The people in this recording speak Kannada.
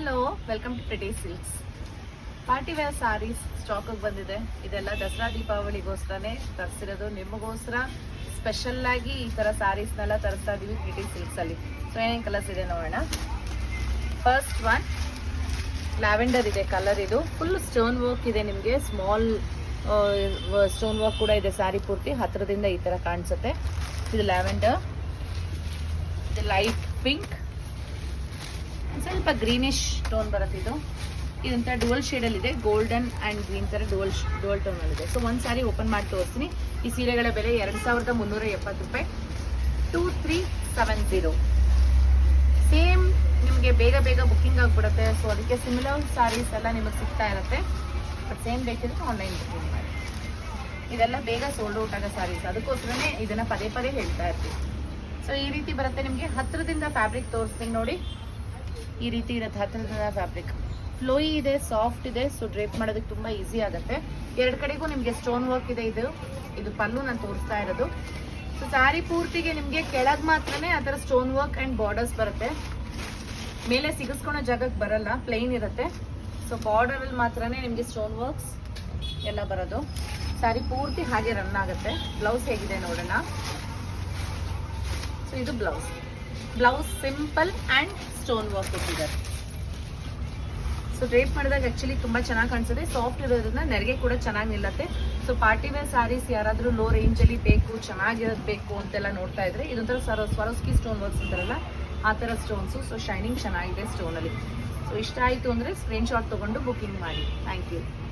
Hello welcome to pretty silks party wear sarees ಸ್ಟಾಕಿಗೆ ಬಂದಿದೆ. ಇದೆಲ್ಲ ದಸರಾ ದೀಪಾವಳಿಗೋಸ್ಕರನೇ ತರಿಸಿರೋದು. ನಿಮಗೋಸ್ಕರ ಸ್ಪೆಷಲ್ ಆಗಿ ಈ ಥರ ಸ್ಯಾರೀಸ್ನೆಲ್ಲ ತರಿಸ್ತಾ ಇದೀವಿ ಪ್ರಿಟಿ ಸಿಲ್ಕ್ಸಲ್ಲಿ ಸೊ ಏನೇನು ಕಲರ್ಸ್ ಇದೆ ನೋಡೋಣ. ಫಸ್ಟ್ ಒನ್ ಲ್ಯಾವೆಂಡರ್ ಇದೆ ಕಲರ್ ಇದು. ಫುಲ್ ಸ್ಟೋನ್ ವರ್ಕ್ ಇದೆ ನಿಮಗೆ. ಸ್ಮಾಲ್ ಸ್ಟೋನ್ ವರ್ಕ್ ಕೂಡ ಇದೆ ಸ್ಯಾರಿ ಪೂರ್ತಿ. ಹತ್ತಿರದಿಂದ ಈ ಥರ ಕಾಣಿಸುತ್ತೆ. ಇದು ಲ್ಯಾವೆಂಡರ್ ಇದು ಲೈಟ್ ಪಿಂಕ್ ಸ್ವಲ್ಪ ಗ್ರೀನಿಶ್ ಟೋನ್ ಬರುತ್ತೆ ಇದು. ಇದಂತ ಡುವಲ್ ಶೇಡಲ್ಲಿ ಇದೆ. ಗೋಲ್ಡನ್ ಆ್ಯಂಡ್ ಗ್ರೀನ್ ಥರ ಡುವಲ್ ಡುವಲ್ ಟೋನಲ್ಲಿದೆ ಸೊ ಒಂದು ಸಾರಿ ಓಪನ್ ಮಾಡಿ ತೋರಿಸ್ತೀನಿ. ಈ ಸೀರೆಗಳ ಬೆಲೆ ಎರಡು ಸಾವಿರದ ಮುನ್ನೂರ ಎಪ್ಪತ್ತು ರೂಪಾಯಿ. Two three seven zero same ನಿಮಗೆ ಬೇಗ ಬೇಗ ಬುಕ್ಕಿಂಗ್ ಆಗಿಬಿಡುತ್ತೆ. ಸೊ ಅದಕ್ಕೆ ಸಿಮಿಲರ್ ಸಾರೀಸ್ ಎಲ್ಲ ನಿಮಗೆ ಸಿಗ್ತಾ ಇರುತ್ತೆ. ಬಟ್ ಸೇಮ್ ಬೇಕಿದ್ರೆ ಆನ್ಲೈನ್ ಬುಕ್ಕಿಂಗ್ ಮಾಡಿ. ಇದೆಲ್ಲ ಬೇಗ ಸೋಲ್ಡ್ ಔಟ್ ಆಗೋ ಸಾರೀಸ್ ಅದಕ್ಕೋಸ್ಕರನೇ ಇದನ್ನ ಪದೇ ಪದೇ ಹೇಳ್ತಾ ಇರ್ತೀವಿ. ಸೊ ಈ ರೀತಿ ಬರುತ್ತೆ ನಿಮಗೆ. ಹತ್ತಿರದಿಂದ ಫ್ಯಾಬ್ರಿಕ್ ತೋರಿಸ್ತೀನಿ ನೋಡಿ. ಈ ರೀತಿ ಇರುತ್ತೆ ಹತ್ತಿರದ ಫ್ಯಾಬ್ರಿಕ್ ಫ್ಲೋಯಿ ಇದೆ ಸಾಫ್ಟ್ ಇದೆ ಸೊ ಡ್ರೇಪ್ ಮಾಡೋದಕ್ಕೆ ತುಂಬ ಈಸಿ ಆಗುತ್ತೆ. ಎರಡು ಕಡೆಗೂ ನಿಮಗೆ ಸ್ಟೋನ್ ವರ್ಕ್ ಇದೆ ಇದು. ಇದು ಪಲ್ಲು ನಾನು ತೋರಿಸ್ತಾ ಇರೋದು. ಸೊ ಸಾರಿ ಪೂರ್ತಿಗೆ ನಿಮಗೆ ಕೆಳಗೆ ಮಾತ್ರನೇ ಆ ಥರ ಸ್ಟೋನ್ ವರ್ಕ್ ಆ್ಯಂಡ್ ಬಾರ್ಡರ್ಸ್ ಬರುತ್ತೆ. ಮೇಲೆ ಸಿಗಿಸ್ಕೊಳೋ ಜಾಗಕ್ಕೆ ಬರಲ್ಲ ಪ್ಲೈನ್ ಇರುತ್ತೆ. ಸೊ ಬಾರ್ಡರಲ್ಲಿ ಮಾತ್ರನೇ ನಿಮಗೆ ಸ್ಟೋನ್ ವರ್ಕ್ಸ್ ಎಲ್ಲ ಬರೋದು. ಸಾರಿ ಪೂರ್ತಿ ಹಾಗೆ ರನ್ ಆಗುತ್ತೆ. ಬ್ಲೌಸ್ ಹೇಗಿದೆ ನೋಡೋಣ. ಸೊ ಇದು blouse blouse simple and stone work ಕೊಟ್ಟಿದ್ದಾರೆ ಸೊ ಡ್ರೇಪ್ ಮಾಡಿದಾಗ ಆಕ್ಚುಲಿ ತುಂಬಾ ಚೆನ್ನಾಗಿ ಕಾಣಿಸುತ್ತೆ. ಸಾಫ್ಟ್ ಇರೋದ್ರಿಂದ ನೆರಿಗೆ ಕೂಡ ಚೆನ್ನಾಗಿ ನಿಲ್ಲತ್ತೆ. ಸೊ ಪಾರ್ಟಿ ವೇರ್ ಸ್ಯಾರೀಸ್ ಯಾರಾದರೂ ಲೋ ರೇಂಜಲ್ಲಿ ಬೇಕು, ಚೆನ್ನಾಗಿರೋದು ಬೇಕು ಅಂತೆಲ್ಲ ನೋಡ್ತಾ ಇದ್ರೆ ಇದೊಂಥರ ಸರ ಸ್ವರಸ್ಕಿ ಸ್ಟೋನ್ ವರ್ಕ್ಸ್ ಅಂತಾರಲ್ಲ, ಆ ಥರ ಸ್ಟೋನ್ಸು ಸೊ ಶೈನಿಂಗ್ ಚೆನ್ನಾಗಿದೆ ಸ್ಟೋನಲ್ಲಿ ಸೊ ಇಷ್ಟ ಆಯಿತು ಅಂದರೆ ಸ್ಕ್ರೀನ್ಶಾಟ್ ತೊಗೊಂಡು ಬುಕಿಂಗ್ ಮಾಡಿ. Thank you